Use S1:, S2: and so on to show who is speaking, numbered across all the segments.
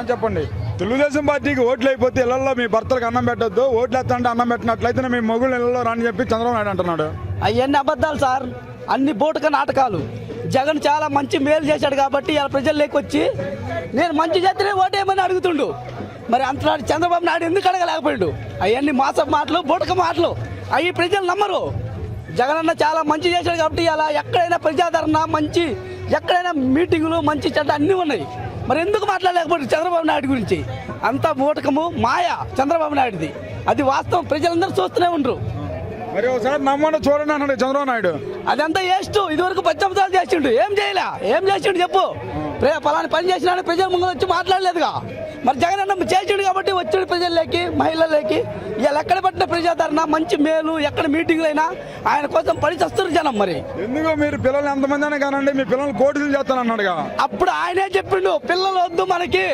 S1: అని చెప్పండి? తెలుగుదేశం పార్టీకి ఓట్లు అయిపోతే ఇళ్ళలో మీ భర్తలకు అన్నం పెట్టొద్దు ఓట్లు ఎత్తంటే అన్నం పెట్టినట్లయితే మీ మొగుళ్ళు ఇళ్ళలో రాని చెప్పి చంద్రబాబు నాయుడు అంటున్నాడు.
S2: అవన్నీ అబద్ధాలు సార్. అన్ని బోటుక నాటకాలు. జగన్ చాలా మంచి మేలు చేశాడు కాబట్టి ఇలా ప్రజల్లోకి వచ్చి నేను మంచి చేస్తేనే ఓటేయమని అడుగుతుండు. మరి అంతనాడు చంద్రబాబు నాయుడు ఎందుకు అడగలేకపోయాడు? అవన్నీ మాసపు మాటలు బోటక మాటలు. అవి ప్రజలు నమ్మరు. జగన్ అన్న చాలా మంచి చేశాడు కాబట్టి అలా ఎక్కడైనా ప్రజాదరణ మంచి ఎక్కడైనా మీటింగులు మంచి చెడ్డ అన్నీ ఉన్నాయి. మరి ఎందుకు మాట్లాడలేకపోయాడు చంద్రబాబు నాయుడు గురించి? అంతా బూటకము మాయ చంద్రబాబు నాయుడుది. అది వాస్తవం ప్రజలందరూ చూస్తూనే ఉండరు.
S1: మరి ఒకసారి నమ్మండి చూడండి అన్నాడు చంద్రబాబు నాయుడు.
S2: అదంతా వేస్ట్. ఇదివరకు పచ్చబద్దాలు చేసిండు. ఏం చేయలే? ఏం చేసిండు చెప్పు. పలానా పని చేసినా ప్రజల ముందు వచ్చి మాట్లాడలేదుగా. మరి జగన్ అన్న చేసిండు కాబట్టి వచ్చాడు ప్రజల్లోకి మహిళల్లోకి. ఇవాళ ఎక్కడ పట్టిన ప్రజాదరణ? మంచి మేలు ఎక్కడ మీటింగ్లు అయినా ఆయన కోసం పని చేస్తారు జనం మరి.
S1: ఎందుకు మీరు పిల్లలు ఎంతమంది అయినా కానండి మీ పిల్లలు కోటిలు చేస్తాను అన్నాడుగా.
S2: అప్పుడు ఆయనే చెప్పిండు పిల్లలు వద్దు మనకి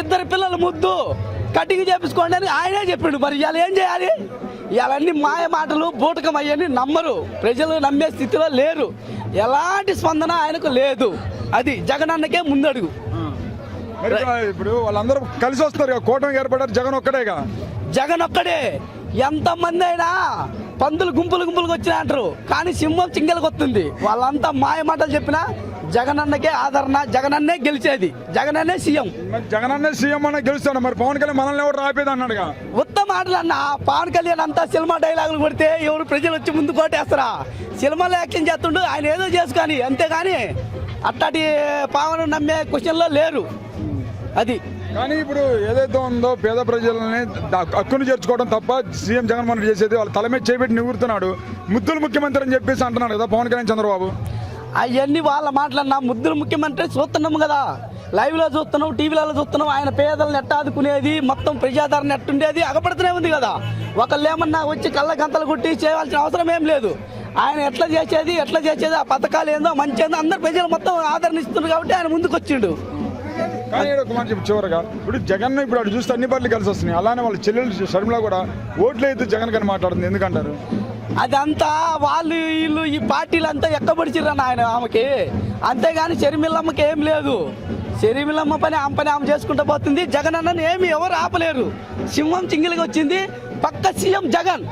S2: ఇద్దరు పిల్లలు ముద్దు కటింగ్ చేపించుకోండి అని ఆయనే చెప్పిండు. మరి ఇవాళ ఏం చేయాలి? ఇవన్నీ మాయ మాటలు బూటకం అయ్యని నమ్మరు. ప్రజలు నమ్మే స్థితిలో లేరు. ఎలాంటి స్పందన ఆయనకు లేదు. అది జగన్ అన్నకే ముందడుగు.
S1: ఇప్పుడు వాళ్ళందరూ కలిసి వస్తారు కూటమి ఏర్పడారు జగన్ ఒక్కడేగా.
S2: జగన్ ఒక్కడే. ఎంతమంది అయినా పందులు గుంపులు గుంపులుగా వచ్చినా అంటారు. కానీ సింహం చింగలకు వస్తుంది. వాళ్ళంతా మాయ మాటలు చెప్పినా జగన్ అన్నకే ఆదరణ జగన్ అన్నే గెలిచేది. జగన్ అన్నే సీఎం.
S1: మరి జగన్ అనే సీఎం అన్న గెలుస్తాడు. మరి పవన్ కళ్యాణ్ మనల్ని ఎవరు రాపేది అన్నాడుగా?
S2: ఉత్తమ మాటలు అన్న పవన్ కళ్యాణ్ అంతా సినిమా డైలాగులు కొడితే ఎవరు ప్రజలు వచ్చి ముందు కోటేస్తారా సినిమాలో యాక్షన్ చేస్తుండు ఆయన ఏదో చేసుకొని అంతేగాని అట్లాంటి పవన్ నమ్మే క్వశ్చన్లో లేరు. అది.
S1: కానీ ఇప్పుడు ఏదైతే ఉందో పేద ప్రజలని హక్కును చేర్చుకోవడం తప్ప సీఎం జగన్మోహన్ రెడ్డి చేసేది వాళ్ళ తల మీద చేపెట్టి నిగురుతున్నాడు ముద్దులు ముఖ్యమంత్రి అని చెప్పేసి అంటున్నాడు కదా పవన్ కళ్యాణ్ చంద్రబాబు.
S2: అవన్నీ వాళ్ళ మాటలన్నా ముద్దులు ముఖ్యమంత్రి చూస్తున్నాము కదా. లైవ్లో చూస్తున్నాం టీవీలలో చూస్తున్నాం ఆయన పేదలను ఎట్ట ఆదుకునేది మొత్తం ప్రజాదరణ ఎట్టుండేది అగపడుతూనే ఉంది కదా. ఒకళ్ళు ఏమన్నా వచ్చి కళ్ళ గంతలు కొట్టి చేయాల్సిన అవసరం ఏం లేదు. ఆయన ఎట్లా చేసేది ఎట్లా చేసేది ఆ పథకాలు ఏందో మంచి ఏందో అందరు ప్రజలు మొత్తం ఆదరణ ఇస్తున్నారు కాబట్టి ఆయన ముందుకు వచ్చిండు
S1: కానీ ఒక మాట చెప్పి చివరగా. ఇప్పుడు జగన్ ఇప్పుడు అటు చూస్తే అన్ని పార్టీలు కలిసి వస్తున్నాయి. అలానే వాళ్ళ చెల్లెలు షర్మిల కూడా ఓట్లు అయితే జగన్ కానీ మాట్లాడుతుంది. ఎందుకంటారు?
S2: అదంతా వాళ్ళు వీళ్ళు ఈ పార్టీలు అంతా ఎక్కబడిచిర్రన్న ఆయన ఆమెకి? అంతేగాని షర్మిలమ్మకి ఏం లేదు. షర్మిలమ్మ పని ఆమె పని ఆమె చేసుకుంటూ పోతుంది. జగన్ అన్నని ఏమి ఎవరు ఆపలేరు. సింహం చింగిలిగా వచ్చింది. పక్క సీఎం జగన్.